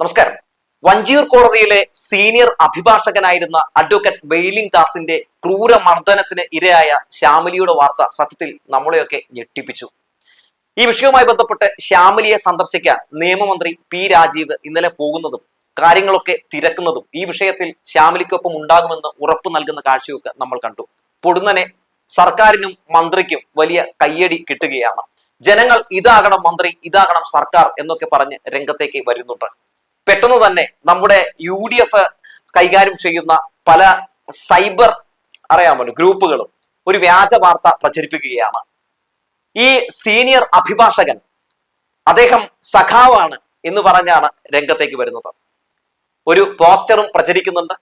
നമസ്കാരം. വഞ്ചിയൂർ കോടതിയിലെ സീനിയർ അഭിഭാഷകനായിരുന്ന അഡ്വക്കേറ്റ് ബെയിലിംഗ് കാസിന്റെ ക്രൂര മർദ്ദനത്തിന് ഇരയായ ശ്യാമലിയുടെ വാർത്ത സത്യത്തിൽ നമ്മളെയൊക്കെ ഞെട്ടിപ്പിച്ചു. ഈ വിഷയവുമായി ബന്ധപ്പെട്ട് ശ്യാമലിയെ സന്ദർശിക്കാൻ നിയമമന്ത്രി പി രാജീവ് ഇന്നലെ പോകുന്നതും കാര്യങ്ങളൊക്കെ തിരക്കുന്നതും ഈ വിഷയത്തിൽ ശ്യാമലിക്കൊപ്പം ഉണ്ടാകുമെന്ന് ഉറപ്പ് നൽകുന്ന കാഴ്ചയൊക്കെ നമ്മൾ കണ്ടു. പൊടുന്നനെ സർക്കാരിനും മന്ത്രിക്കും വലിയ കയ്യടി കിട്ടുകയാണ്. ജനങ്ങൾ ഇതാകണം മന്ത്രി ഇതാകണം സർക്കാർ എന്നൊക്കെ പറഞ്ഞ് രംഗത്തേക്ക് വരുന്നുണ്ട്. പെട്ടെന്ന് തന്നെ നമ്മുടെ യു ഡി എഫ് കൈകാര്യം ചെയ്യുന്ന പല സൈബർ അറിയാമല്ലോ ഗ്രൂപ്പുകളും ഒരു വ്യാജ വാർത്ത പ്രചരിപ്പിക്കുകയാണ്. ഈ സീനിയർ അഭിഭാഷകൻ അദ്ദേഹം സഖാവാണ് എന്ന് പറഞ്ഞാണ് രംഗത്തേക്ക് വരുന്നത്. ഒരു പോസ്റ്ററും പ്രചരിക്കുന്നുണ്ട്.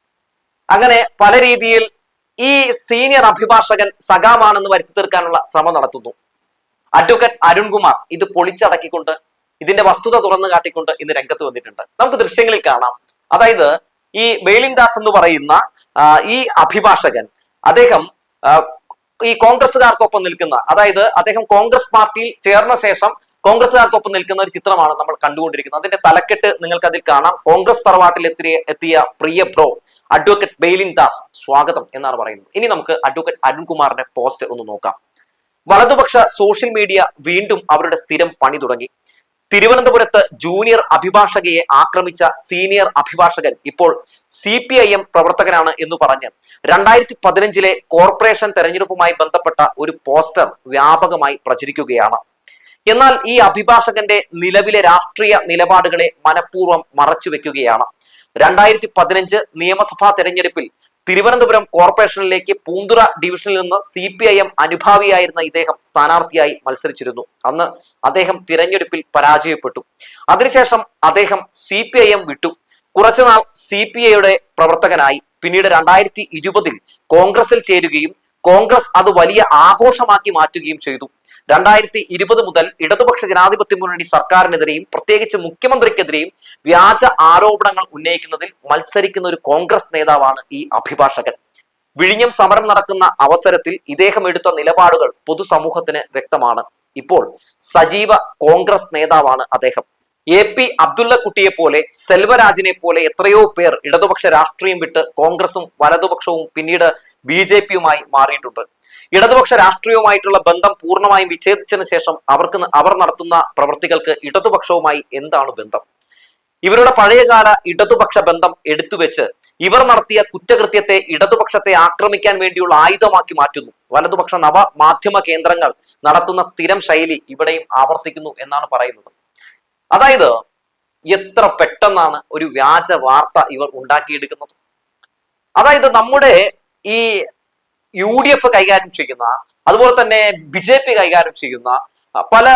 അങ്ങനെ പല രീതിയിൽ ഈ സീനിയർ അഭിഭാഷകൻ സഖാവാണെന്ന് വരുത്തി തീർക്കാനുള്ള ശ്രമം നടത്തുന്നു. അഡ്വക്കേറ്റ് അരുൺകുമാർ ഇത് പൊളിച്ചടക്കിക്കൊണ്ട് ഇതിന്റെ വസ്തുത തുറന്നു കാട്ടിക്കൊണ്ട് ഇന്ന് രംഗത്ത് വന്നിട്ടുണ്ട്. നമുക്ക് ദൃശ്യങ്ങളിൽ കാണാം. അതായത് ഈ ബെയിലിംഗ് ദാസ് എന്ന് പറയുന്ന ഈ അഭിഭാഷകൻ അദ്ദേഹം ഈ കോൺഗ്രസുകാർക്കൊപ്പം നിൽക്കുന്ന അതായത് അദ്ദേഹം കോൺഗ്രസ് പാർട്ടിയിൽ ചേർന്ന ശേഷം കോൺഗ്രസുകാർക്കൊപ്പം നിൽക്കുന്ന ഒരു ചിത്രമാണ് നമ്മൾ കണ്ടുകൊണ്ടിരിക്കുന്നത്. അതിന്റെ തലക്കെട്ട് നിങ്ങൾക്ക് അതിൽ കാണാം. കോൺഗ്രസ് തറവാട്ടിൽ എത്തിയ എത്തിയ പ്രിയ ബ്രോ അഡ്വക്കേറ്റ് ബെയിലിൻ ദാസ് സ്വാഗതം എന്നാണ് പറയുന്നത്. ഇനി നമുക്ക് അഡ്വക്കേറ്റ് അരുൺകുമാറിന്റെ പോസ്റ്റ് ഒന്ന് നോക്കാം. വലതുപക്ഷ സോഷ്യൽ മീഡിയ വീണ്ടും അവരുടെ സ്ഥിരം പണി തുടങ്ങി. തിരുവനന്തപുരത്ത് ജൂനിയർ അഭിഭാഷകയെ ആക്രമിച്ച സീനിയർ അഭിഭാഷകൻ ഇപ്പോൾ സി പി ഐ എം പ്രവർത്തകനാണ് എന്ന് പറഞ്ഞ് രണ്ടായിരത്തി പതിനഞ്ചിലെ കോർപ്പറേഷൻ തെരഞ്ഞെടുപ്പുമായി ബന്ധപ്പെട്ട ഒരു പോസ്റ്റർ വ്യാപകമായി പ്രചരിക്കുകയാണ്. എന്നാൽ ഈ അഭിഭാഷകന്റെ നിലവിലെ രാഷ്ട്രീയ നിലപാടുകളെ മനഃപൂർവം മറച്ചുവെക്കുകയാണ്. രണ്ടായിരത്തി പതിനഞ്ച് നിയമസഭാ തെരഞ്ഞെടുപ്പിൽ തിരുവനന്തപുരം കോർപ്പറേഷനിലേക്ക് പൂന്തുറ ഡിവിഷനിൽ നിന്ന് സി പി ഐ എം അനുഭാവിയായിരുന്ന ഇദ്ദേഹം സ്ഥാനാർത്ഥിയായി മത്സരിച്ചിരുന്നു. അന്ന് അദ്ദേഹം തിരഞ്ഞെടുപ്പിൽ പരാജയപ്പെട്ടു. അതിനുശേഷം അദ്ദേഹം സി പി ഐ എം വിട്ടു. കുറച്ചുനാൾ സി പി ഐയുടെ പ്രവർത്തകനായി. പിന്നീട് രണ്ടായിരത്തി ഇരുപതിൽ കോൺഗ്രസിൽ ചേരുകയും കോൺഗ്രസ് അത് വലിയ ആഘോഷമാക്കി മാറ്റുകയും ചെയ്തു. രണ്ടായിരത്തി ഇരുപത് മുതൽ ഇടതുപക്ഷ ജനാധിപത്യ മുന്നണി സർക്കാരിനെതിരെയും പ്രത്യേകിച്ച് മുഖ്യമന്ത്രിക്കെതിരെയും വ്യാജ ആരോപണങ്ങൾ ഉന്നയിക്കുന്നതിൽ മത്സരിക്കുന്ന ഒരു കോൺഗ്രസ് നേതാവാണ് ഈ അഭിഭാഷകൻ. വിഴിഞ്ഞം സമരം നടക്കുന്ന അവസരത്തിൽ ഇദ്ദേഹം എടുത്ത നിലപാടുകൾ പൊതുസമൂഹത്തിന് വ്യക്തമാണ്. ഇപ്പോൾ സജീവ കോൺഗ്രസ് നേതാവാണ് അദ്ദേഹം. എ പി അബ്ദുള്ള കുട്ടിയെ പോലെ സെൽവരാജിനെ പോലെ എത്രയോ പേർ ഇടതുപക്ഷ രാഷ്ട്രീയം വിട്ട് കോൺഗ്രസും വലതുപക്ഷവും പിന്നീട് ബി മാറിയിട്ടുണ്ട്. ഇടതുപക്ഷ രാഷ്ട്രീയവുമായിട്ടുള്ള ബന്ധം പൂർണമായും വിച്ഛേദിച്ചതിന് ശേഷം അവർക്ക് അവർ നടത്തുന്ന പ്രവർത്തികൾക്ക് ഇടതുപക്ഷവുമായി എന്താണ് ബന്ധം? ഇവരുടെ പഴയകാല ഇടതുപക്ഷ ബന്ധം എടുത്തുവെച്ച് ഇവർ നടത്തിയ കുറ്റകൃത്യത്തെ ഇടതുപക്ഷത്തെ ആക്രമിക്കാൻ വേണ്ടിയുള്ള ആയുധമാക്കി മാറ്റുന്നു. വലതുപക്ഷ നവ മാധ്യമ കേന്ദ്രങ്ങൾ നടത്തുന്ന സ്ഥിരം ശൈലി ഇവിടെയും ആവർത്തിക്കുന്നു എന്നാണ് പറയുന്നത്. അതായത് എത്ര പെട്ടെന്നാണ് ഒരു വ്യാജ വാർത്ത ഇവർ ഉണ്ടാക്കിയെടുക്കുന്നത്? അതായത് നമ്മുടെ ഈ യു ഡി എഫ് കൈകാര്യം ചെയ്യുന്ന അതുപോലെ തന്നെ ബി ജെ പി കൈകാര്യം ചെയ്യുന്ന പല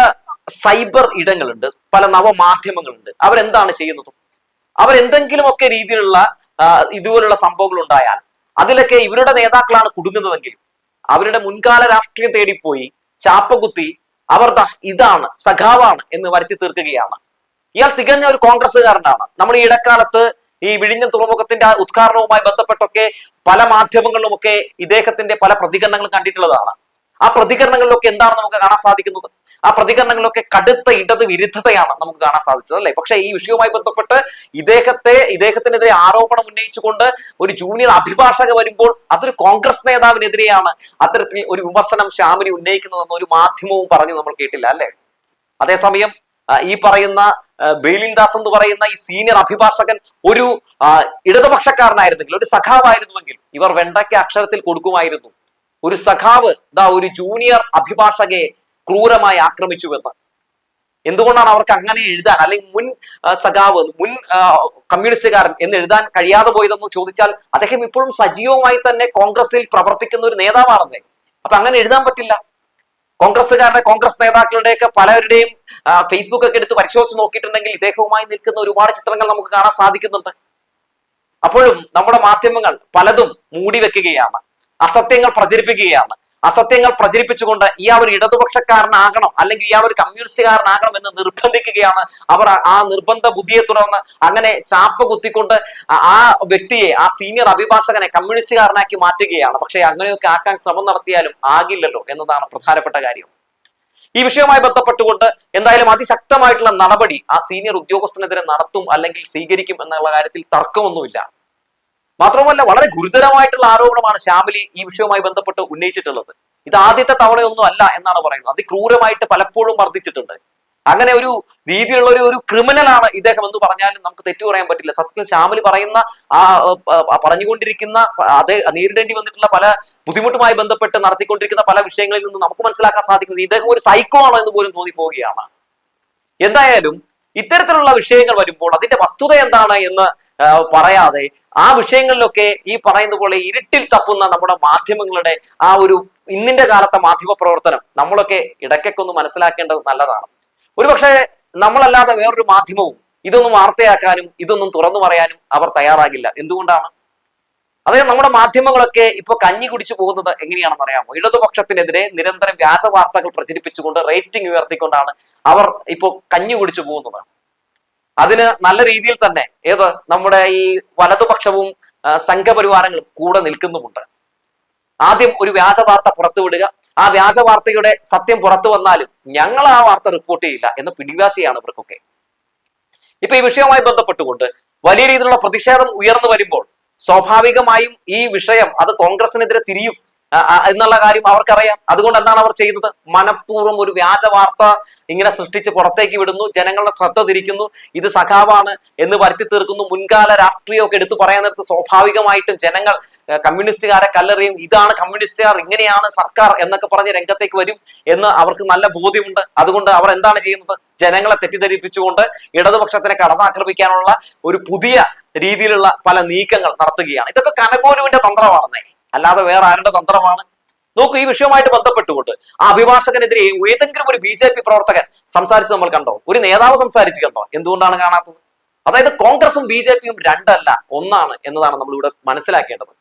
സൈബർ ഇടങ്ങളുണ്ട് പല നവമാധ്യമങ്ങളുണ്ട്. അവരെന്താണ് ചെയ്യുന്നത്? അവരെന്തെങ്കിലുമൊക്കെ രീതിയിലുള്ള ഇതുപോലുള്ള സംഭവങ്ങൾ ഉണ്ടായാൽ അതിലൊക്കെ ഇവരുടെ നേതാക്കളാണ് കുടുങ്ങുന്നതെങ്കിൽ അവരുടെ മുൻകാല രാഷ്ട്രീയം തേടിപ്പോയി ചാപ്പകുത്തി അവർ ഇതാണ് സഖാവാണ് എന്ന് വരുത്തി തീർക്കുകയാണ്. ഇയാൾ തികഞ്ഞ ഒരു കോൺഗ്രസ്സുകാരനാണ്. നമ്മൾ ഈ ഇടക്കാലത്ത് ഈ വിഴിഞ്ഞം തുറമുഖത്തിന്റെ ഉദ്ഘാടനവുമായി ബന്ധപ്പെട്ടൊക്കെ പല മാധ്യമങ്ങളിലുമൊക്കെ ഇദ്ദേഹത്തിന്റെ പല പ്രതികരണങ്ങളും കണ്ടിട്ടുള്ളതാണ്. ആ പ്രതികരണങ്ങളിലൊക്കെ എന്താണ് നമുക്ക് കാണാൻ സാധിക്കുന്നത്? ആ പ്രതികരണങ്ങളിലൊക്കെ കടുത്ത ഇടത് വിരുദ്ധതയാണ് നമുക്ക് കാണാൻ സാധിച്ചത് അല്ലെ? പക്ഷേ ഈ വിഷയവുമായി ബന്ധപ്പെട്ട് ഇദ്ദേഹത്തെ ഇദ്ദേഹത്തിനെതിരെ ആരോപണം ഉന്നയിച്ചുകൊണ്ട് ഒരു ജൂനിയർ അഭിഭാഷക വരുമ്പോൾ അതൊരു കോൺഗ്രസ് നേതാവിനെതിരെയാണ് അത്തരത്തിൽ ഒരു വിമർശനം ശ്യാമിനി ഉന്നയിക്കുന്നതെന്ന് ഒരു മാധ്യമവും പറഞ്ഞു നമ്മൾ കേട്ടില്ല അല്ലേ? അതേസമയം ഈ പറയുന്ന ബേലിൻ ദാസ് എന്ന് പറയുന്ന ഈ സീനിയർ അഭിഭാഷകൻ ഒരു ഇടതുപക്ഷക്കാരനായിരുന്നെങ്കിൽ ഒരു സഖാവായിരുന്നുവെങ്കിൽ ഇവർ വെണ്ടയ്ക്ക് അക്ഷരത്തിൽ കൊടുക്കുമായിരുന്നു. ഒരു സഖാവ് ദാ ഒരു ജൂനിയർ അഭിഭാഷകയെ ക്രൂരമായി ആക്രമിച്ചുവെന്ന്. എന്തുകൊണ്ടാണ് അവർക്ക് അങ്ങനെ എഴുതാൻ അല്ലെങ്കിൽ മുൻ സഖാവ് മുൻ കമ്മ്യൂണിസ്റ്റുകാരൻ എന്ന് എഴുതാൻ കഴിയാതെ പോയതെന്ന് ചോദിച്ചാൽ അദ്ദേഹം ഇപ്പോഴും സജീവമായി തന്നെ കോൺഗ്രസിൽ പ്രവർത്തിക്കുന്ന ഒരു നേതാവാണെന്നേ. അപ്പൊ അങ്ങനെ എഴുതാൻ പറ്റില്ല. കോൺഗ്രസ്സുകാരുടെ കോൺഗ്രസ് നേതാക്കളുടെയൊക്കെ പലരുടെയും ഫേസ്ബുക്ക് ഒക്കെ എടുത്ത് പരിശോധിച്ച് നോക്കിയിട്ടുണ്ടെങ്കിൽ ഇദ്ദേഹവുമായി നിൽക്കുന്ന ഒരുപാട് ചിത്രങ്ങൾ നമുക്ക് കാണാൻ സാധിക്കുന്നുണ്ട്. അപ്പോഴും നമ്മുടെ മാധ്യമങ്ങൾ പലതും മൂടി വെക്കുകയാണ് അസത്യങ്ങൾ പ്രചരിപ്പിക്കുകയാണ്. അസത്യങ്ങൾ പ്രചരിപ്പിച്ചുകൊണ്ട് ഇയാൾ ഒരു ഇടതുപക്ഷക്കാരനാകണം അല്ലെങ്കിൽ ഇയാൾ ഒരു കമ്മ്യൂണിസ്റ്റുകാരനാകണം എന്ന് നിർബന്ധിക്കുകയാണ് അവർ ആ- നിർബന്ധ ബുദ്ധിയെ തുടർന്ന് അങ്ങനെ ചാപ്പ കുത്തിക്കൊണ്ട് ആ വ്യക്തിയെ ആ സീനിയർ അഭിഭാഷകനെ കമ്മ്യൂണിസ്റ്റുകാരനാക്കി മാറ്റുകയാണ്. പക്ഷേ അങ്ങനെയൊക്കെ ആക്കാൻ ശ്രമം നടത്തിയാലും ആകില്ലല്ലോ എന്നതാണ് പ്രധാനപ്പെട്ട കാര്യം. ഈ വിഷയവുമായി ബന്ധപ്പെട്ടുകൊണ്ട് എന്തായാലും അതിശക്തമായിട്ടുള്ള നടപടി ആ സീനിയർ ഉദ്യോഗസ്ഥനെതിരെ നടത്തും അല്ലെങ്കിൽ സ്വീകരിക്കും എന്നുള്ള കാര്യത്തിൽ തർക്കമൊന്നുമില്ല. മാത്രമല്ല വളരെ ഗുരുതരമായിട്ടുള്ള ആരോപണമാണ് ശ്യാമിലി ഈ വിഷയവുമായി ബന്ധപ്പെട്ട് ഉന്നയിച്ചിട്ടുള്ളത്. ഇത് ആദ്യത്തെ തവണയൊന്നും അല്ല എന്നാണ് പറയുന്നത്. അതിക്രൂരമായിട്ട് പലപ്പോഴും വർദ്ധിച്ചിട്ടുണ്ട്. അങ്ങനെ ഒരു രീതിയിലുള്ള ഒരു ഒരു ക്രിമിനലാണ് ഇദ്ദേഹം എന്ന് പറഞ്ഞാലും നമുക്ക് തെറ്റു പറയാൻ പറ്റില്ല. സത്യത്തിൽ ശ്യാമിലി പറയുന്ന ആ പറഞ്ഞുകൊണ്ടിരിക്കുന്ന അത് നേരിടേണ്ടി വന്നിട്ടുള്ള പല ബുദ്ധിമുട്ടുമായി ബന്ധപ്പെട്ട് നടത്തിക്കൊണ്ടിരിക്കുന്ന പല വിഷയങ്ങളിൽ നിന്നും നമുക്ക് മനസ്സിലാക്കാൻ സാധിക്കുന്നത് ഇദ്ദേഹം ഒരു സൈക്കോ ആണോ എന്ന് പോലും തോന്നിപ്പോവുകയാണ്. എന്തായാലും ഇത്തരത്തിലുള്ള വിഷയങ്ങൾ വരുമ്പോൾ അതിന്റെ വസ്തുത എന്താണ് എന്ന് പറയാതെ ആ വിഷയങ്ങളിലൊക്കെ ഈ പറയുന്ന പോലെ ഇരുട്ടിൽ തപ്പുന്ന നമ്മുടെ മാധ്യമങ്ങളുടെ ആ ഒരു ഇന്നിന്റെ കാലത്തെ മാധ്യമ പ്രവർത്തനം നമ്മളൊക്കെ ഇടയ്ക്കൊക്കെ ഒന്ന് മനസ്സിലാക്കേണ്ടത് നല്ലതാണ്. ഒരുപക്ഷെ നമ്മളല്ലാതെ വേറൊരു മാധ്യമവും ഇതൊന്നും വാർത്തയാക്കാനും ഇതൊന്നും തുറന്നു പറയാനും അവർ തയ്യാറാകില്ല. എന്തുകൊണ്ടാണ്? അതായത് നമ്മുടെ മാധ്യമങ്ങളൊക്കെ ഇപ്പൊ കഞ്ഞി കുടിച്ചു പോകുന്നത് എങ്ങനെയാണെന്ന് അറിയാമോ? ഇടതുപക്ഷത്തിനെതിരെ നിരന്തരം വ്യാജ വാർത്തകൾ പ്രചരിപ്പിച്ചുകൊണ്ട് റേറ്റിംഗ് ഉയർത്തിക്കൊണ്ടാണ് അവർ ഇപ്പോൾ കഞ്ഞി കുടിച്ചു പോകുന്നത്. അതിന് നല്ല രീതിയിൽ തന്നെ ഏത് നമ്മുടെ ഈ വലതുപക്ഷവും സംഘപരിവാരങ്ങളും കൂടെ നിൽക്കുന്നുമുണ്ട്. ആദ്യം ഒരു വ്യാജ വാർത്ത പുറത്തുവിടുക ആ വ്യാജ വാർത്തയുടെ സത്യം പുറത്തു വന്നാലും ഞങ്ങൾ ആ വാർത്ത റിപ്പോർട്ട് ചെയ്യില്ല എന്ന് പിടിവാശിയാണ് ഇവർക്കൊക്കെ. ഇപ്പൊ ഈ വിഷയവുമായി ബന്ധപ്പെട്ടുകൊണ്ട് വലിയ രീതിയിലുള്ള പ്രതിഷേധം ഉയർന്നു വരുമ്പോൾ സ്വാഭാവികമായും ഈ വിഷയം അത് കോൺഗ്രസിനെതിരെ തിരിയും. എന്നുള്ള കാര്യം അവർക്കറിയാം. അതുകൊണ്ട് എന്താണ് അവർ ചെയ്യുന്നത്? മനഃപൂർവം ഒരു വ്യാജ വാർത്ത ഇങ്ങനെ സൃഷ്ടിച്ച് പുറത്തേക്ക് വിടുന്നു ജനങ്ങളുടെ ശ്രദ്ധ തിരിക്കുന്നു ഇത് സഖാവാണ് എന്ന് വരുത്തി തീർക്കുന്നു മുൻകാല രാഷ്ട്രീയമൊക്കെ എടുത്തു പറയാൻ നേരത്ത് സ്വാഭാവികമായിട്ടും ജനങ്ങൾ കമ്മ്യൂണിസ്റ്റുകാരെ കല്ലെറിയും ഇതാണ് കമ്മ്യൂണിസ്റ്റുകാർ ഇങ്ങനെയാണ് സർക്കാർ എന്നൊക്കെ പറഞ്ഞ് രംഗത്തേക്ക് വരും എന്ന് അവർക്ക് നല്ല ബോധ്യമുണ്ട്. അതുകൊണ്ട് അവർ എന്താണ് ചെയ്യുന്നത്? ജനങ്ങളെ തെറ്റിദ്ധരിപ്പിച്ചുകൊണ്ട് ഇടതുപക്ഷത്തിനെ കടന്നാക്രമിക്കാനുള്ള ഒരു പുതിയ രീതിയിലുള്ള പല നീക്കങ്ങൾ നടത്തുകയാണ്. ഇതൊക്കെ കനകോലുവിന്റെ തന്ത്രമാണെന്നേ. അല്ലാതെ വേറെ ആരുടെ തന്ത്രമാണ്? നോക്കൂ ഈ വിഷയവുമായിട്ട് ബന്ധപ്പെട്ടുകൊണ്ട് ആ അഭിഭാഷകനെതിരെ ഏതെങ്കിലും ഒരു ബി ജെ പി പ്രവർത്തകൻ സംസാരിച്ച് നമ്മൾ കണ്ടോ? ഒരു നേതാവ് സംസാരിച്ച് കണ്ടോ? എന്തുകൊണ്ടാണ് കാണാത്തത്? അതായത് കോൺഗ്രസും ബി ജെ പിയും രണ്ടല്ല ഒന്നാണ് എന്നതാണ് നമ്മൾ ഇവിടെ മനസ്സിലാക്കേണ്ടത്.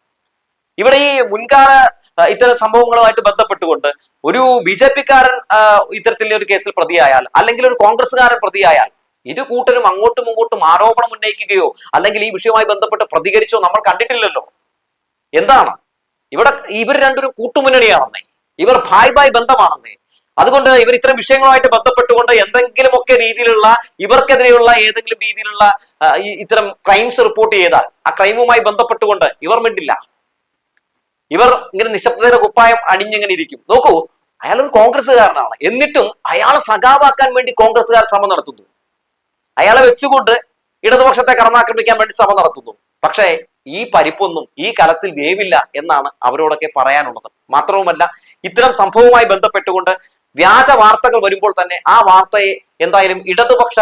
ഇവിടെ ഈ മുൻകാല ഇത്തരം സംഭവങ്ങളുമായിട്ട് ബന്ധപ്പെട്ടുകൊണ്ട് ഒരു ബി ജെ പിക്കാരൻ ഇത്തരത്തിലുള്ള ഒരു കേസിൽ പ്രതിയായാൽ അല്ലെങ്കിൽ ഒരു കോൺഗ്രസ്സുകാരൻ പ്രതിയായാൽ ഇരു കൂട്ടരും അങ്ങോട്ടും ഇങ്ങോട്ടും ആരോപണം ഉന്നയിക്കുകയോ അല്ലെങ്കിൽ ഈ വിഷയവുമായി ബന്ധപ്പെട്ട് പ്രതികരിച്ചോ നമ്മൾ കണ്ടിട്ടില്ലല്ലോ. എന്താണ്? ഇവിടെ ഇവർ രണ്ടൊരു കൂട്ടുമുന്നണിയാണെന്നേ. ഇവർ ഭായ് ഭായ് ബന്ധമാണെന്നേ. അതുകൊണ്ട് ഇവർ ഇത്തരം വിഷയങ്ങളുമായിട്ട് ബന്ധപ്പെട്ടുകൊണ്ട് എന്തെങ്കിലുമൊക്കെ രീതിയിലുള്ള ഇവർക്കെതിരെയുള്ള ഏതെങ്കിലും രീതിയിലുള്ള ഇത്തരം ക്രൈംസ് റിപ്പോർട്ട് ചെയ്താൽ ആ ക്രൈമുമായി ബന്ധപ്പെട്ടുകൊണ്ട് ഇവർ മിണ്ടില്ല. ഇവർ ഇങ്ങനെ നിശബ്ദതയുടെ കുപ്പായം അണിഞ്ഞിങ്ങനെ ഇരിക്കും. നോക്കൂ അയാൾ ഒരു കോൺഗ്രസ്സുകാരനാണ്. എന്നിട്ടും അയാളെ സഖാവാക്കാൻ വേണ്ടി കോൺഗ്രസ്സുകാർ ശ്രമം നടത്തുന്നു. അയാളെ വെച്ചുകൊണ്ട് ഇടതുപക്ഷത്തെ കടന്നാക്രമിക്കാൻ വേണ്ടി ശ്രമം നടത്തുന്നു. പക്ഷേ ഈ പരിപ്പൊന്നും ഈ കലത്തിൽ വേവില്ല എന്നാണ് അവരോടൊക്കെ പറയാനുള്ളത്. മാത്രവുമല്ല ഇത്തരം സംഭവവുമായി ബന്ധപ്പെട്ടുകൊണ്ട് വ്യാജ വാർത്തകൾ വരുമ്പോൾ തന്നെ ആ വാർത്തയെ എന്തായാലും ഇടതുപക്ഷ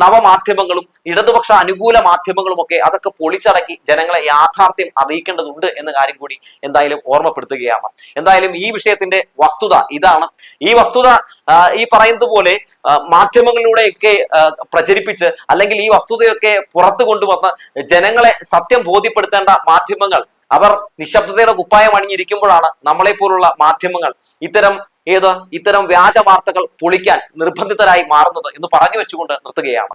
നവമാധ്യമങ്ങളും ഇടതുപക്ഷ അനുകൂല മാധ്യമങ്ങളും ഒക്കെ അതൊക്കെ പൊളിച്ചടക്കി ജനങ്ങളെ യാഥാർത്ഥ്യം അറിയിക്കേണ്ടതുണ്ട് എന്ന കാര്യം കൂടി എന്തായാലും ഓർമ്മപ്പെടുത്തുകയാണ്. എന്തായാലും ഈ വിഷയത്തിന്റെ വസ്തുത ഇതാണ്. ഈ വസ്തുത ഈ പറയുന്നത് പോലെ മാധ്യമങ്ങളിലൂടെയൊക്കെ പ്രചരിപ്പിച്ച് അല്ലെങ്കിൽ ഈ വസ്തുതയൊക്കെ പുറത്തു കൊണ്ടുവന്ന് ജനങ്ങളെ സത്യം ബോധ്യപ്പെടുത്തേണ്ട മാധ്യമങ്ങൾ അവർ നിശബ്ദതയുടെ കുപ്പായം അണിഞ്ഞിരിക്കുമ്പോഴാണ് നമ്മളെ പോലുള്ള മാധ്യമങ്ങൾ ഇത്തരം ഏത്? ഇത്തരം വ്യാജ വാർത്തകൾ പൊളിക്കാൻ നിർബന്ധിതരായി മാറുന്നത് എന്ന് പറഞ്ഞു വെച്ചുകൊണ്ട് നിർത്തുകയാണ്.